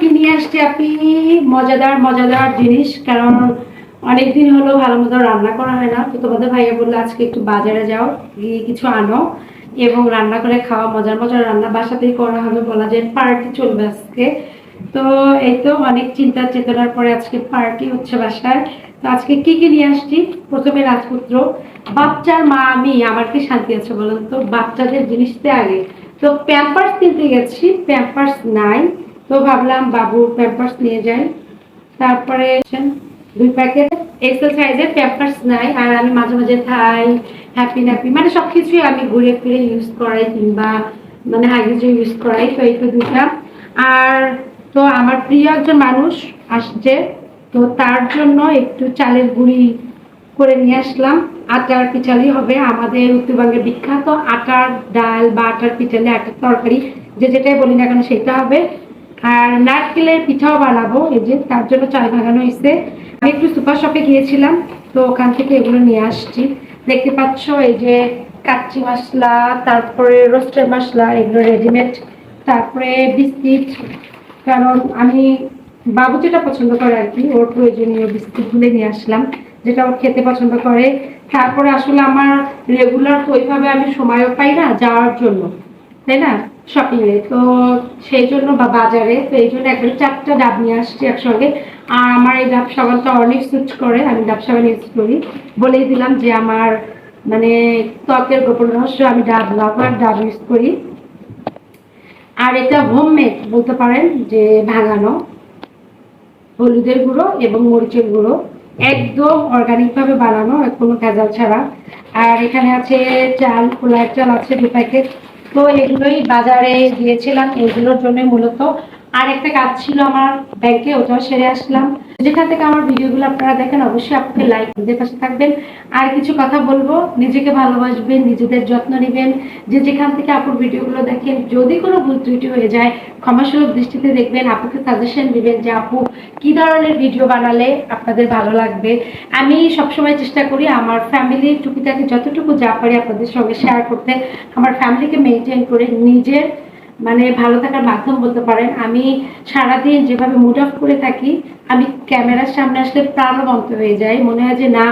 কি নিয়ে আসছে আপনি। মজাদার মজাদার জিনিস, কারণ অনেকদিন হলো ভালো মতো রান্না করা হয় না। তো তোমাদের ভাইয়া বলল, আজকে একটু বাজারে যাও, গিয়ে কিছু আনো এবং রান্না করে খাওয়া মজার মজার রান্না বাসাতেই করা হবে বলা যায়। পার্টি চলবে আজকে। তো এই তো অনেক চিন্তা চেতনার পরে আজকে পার্টি হচ্ছে বাসায়। তো আজকে কি কি নিয়ে আসছি? প্রথমে রাজপুত্র, বাচ্চার মা আমি। আমার কি শান্তি আছে বলুন তো? বাচ্চাদের জিনিসতে আগে। তো প্যাম্পার্স কিনতে গেছি প্যাম্পার্স নাই। তো ভাবলাম বাবু প্যাম্পার্স নিয়ে যাই। তারপরে দুই প্যাকেট এক্সেল সাইজের প্যাম্পার্স নাই, আর আমি মাঝে মাঝে থাই হ্যাপি ন্যাপি মানে সব কিছুই আমি ঘুরে ফিরে ইউজ করাই কিংবা মানে হাইগ্রিজে ইউজ করাই, তো এই তো দুটা আর তো আমার প্রিয় একজন মানুষ আসছে, তো তার জন্য একটু চালের গুঁড়ি করে নিয়ে আসলাম। আটার পিঠালি হবে আমাদের উত্তরবঙ্গের বিখ্যাত আটার ডাল বা আটার পিঠালি, আটার তরকারি, যে যেটাই বলি না কেন সেটা হবে। আর নারকেলের পিঠাও বানাবো, এই যে তার জন্য চাল ভাগানো হয়েছে। আমি একটু সুপার শপে গিয়েছিলাম, তো ওখান থেকে এগুলো নিয়ে আসছি। দেখতে পাচ্ছ এই যে কাচ্চি মশলা, তারপরে রোস্টের মশলা, এগুলো রেডিমেড। তারপরে বিস্কিট, কারণ আমি বাবু যেটা পছন্দ করে আর কি, ওর প্রয়োজনীয় বিস্কিটগুলো নিয়ে আসলাম, যেটা ওর খেতে পছন্দ করে। তারপরে আসলে আমার রেগুলার তো ওইভাবে আমি সময়ও পাই না যাওয়ার জন্য। তাই না? শপিংয়ে। তো সেই জন্য বা বাজারে, তো এই জন্য একবারে চারটা ডাব নিয়ে আসছি একসঙ্গে। আর আমার এই ডাব সাবানটা অনেক করে, আমি ডাব সাবান ইউজ করি। বলেই দিলাম যে আমার মানে ত্বকের গোপন রহস্য, আমি ডাব লাভার ডাব ইউজ করি। আর এটা হোমমেড বলতে পারেন যে ভাঙানো। হলুদের গুঁড়ো এবং মরিচের গুঁড়ো। একদম অর্গানিক ভাবে বানানো, কোনো ভেজাল ছাড়া। আর এখানে আছে চাল, খোলার চাল আছে দু প্যাকেট। তো এগুলোই বাজারে গিয়েছিলাম, এগুলোর জন্য মূলত। আর একটা কাজ ছিল আমার ব্যাংকে, ওটাও সেরে আসলাম। যেখান থেকে আমার ভিডিওগুলো আপনারা দেখেন, অবশ্যই আপনাকে লাইক নিজের পাশে থাকবেন। আর কিছু কথা বলব, নিজেকে ভালোবাসবেন, নিজেদের যত্ন নেবেন। যে যেখান থেকে আপুর ভিডিওগুলো দেখেন, যদি কোনো ভুল ত্রুটি হয়ে যায়, ক্ষমাসুলভ দৃষ্টিতে দেখবেন, আপুকে সাজেশন দিবেন যে আপু, কি ধরনের ভিডিও বানালে আপনাদের ভালো লাগবে? আমি সবসময় চেষ্টা করি আমার ফ্যামিলির টুকিটাকি যতটুকু যা পারি আপনাদের সঙ্গে শেয়ার করতে। আমার ফ্যামিলিকে মেনটেন করে নিজের মানে ভালো থাকার মাধ্যম বলতে পারেন, আমি সারাদিন যেভাবে মুড অফ করে থাকি, আমি ক্যামেরার সামনে আসলে প্রাণবন্ত হয়ে যাই। মনে হয় যে না,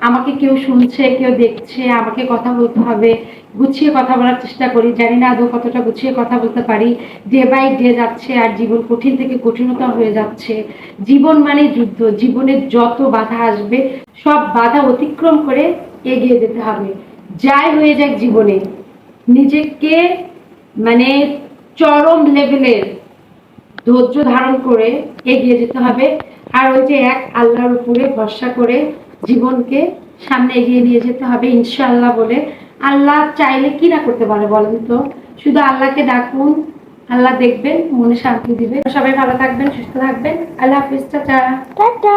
আমাকে কেউ শুনছে, কেউ দেখছে, আমাকে কথা বলতে হবে, গুছিয়ে কথা বলার চেষ্টা করি। জানি না আদৌ কতটা গুছিয়ে কথা বলতে পারি। ডে বাই ডে যাচ্ছে আর জীবন কঠিন থেকে কঠিনতা হয়ে যাচ্ছে। জীবন মানে যুদ্ধ, জীবনের যত বাধা আসবে, সব বাধা অতিক্রম করে এগিয়ে যেতে হবে। যাই হয়ে যাক জীবনে, নিজেকে মানে চরম লেভেলের ধৈর্য ধারণ করে এগিয়ে যেতে হবে। আর ওই যে এক আল্লাহর উপরে ভরসা করে জীবনকে সামনে এগিয়ে নিয়ে যেতে হবে ইনশাআল্লাহ বলে। আল্লাহ চাইলে কি না করতে পারে বলেন তো? শুধু আল্লাহকে ডাকুন, আল্লাহ দেখবেন, মনে শান্তি দিবে সবাই ভালো থাকবেন, সুস্থ থাকবেন। আল্লাহ হাফিজ, টাটা। টাটা।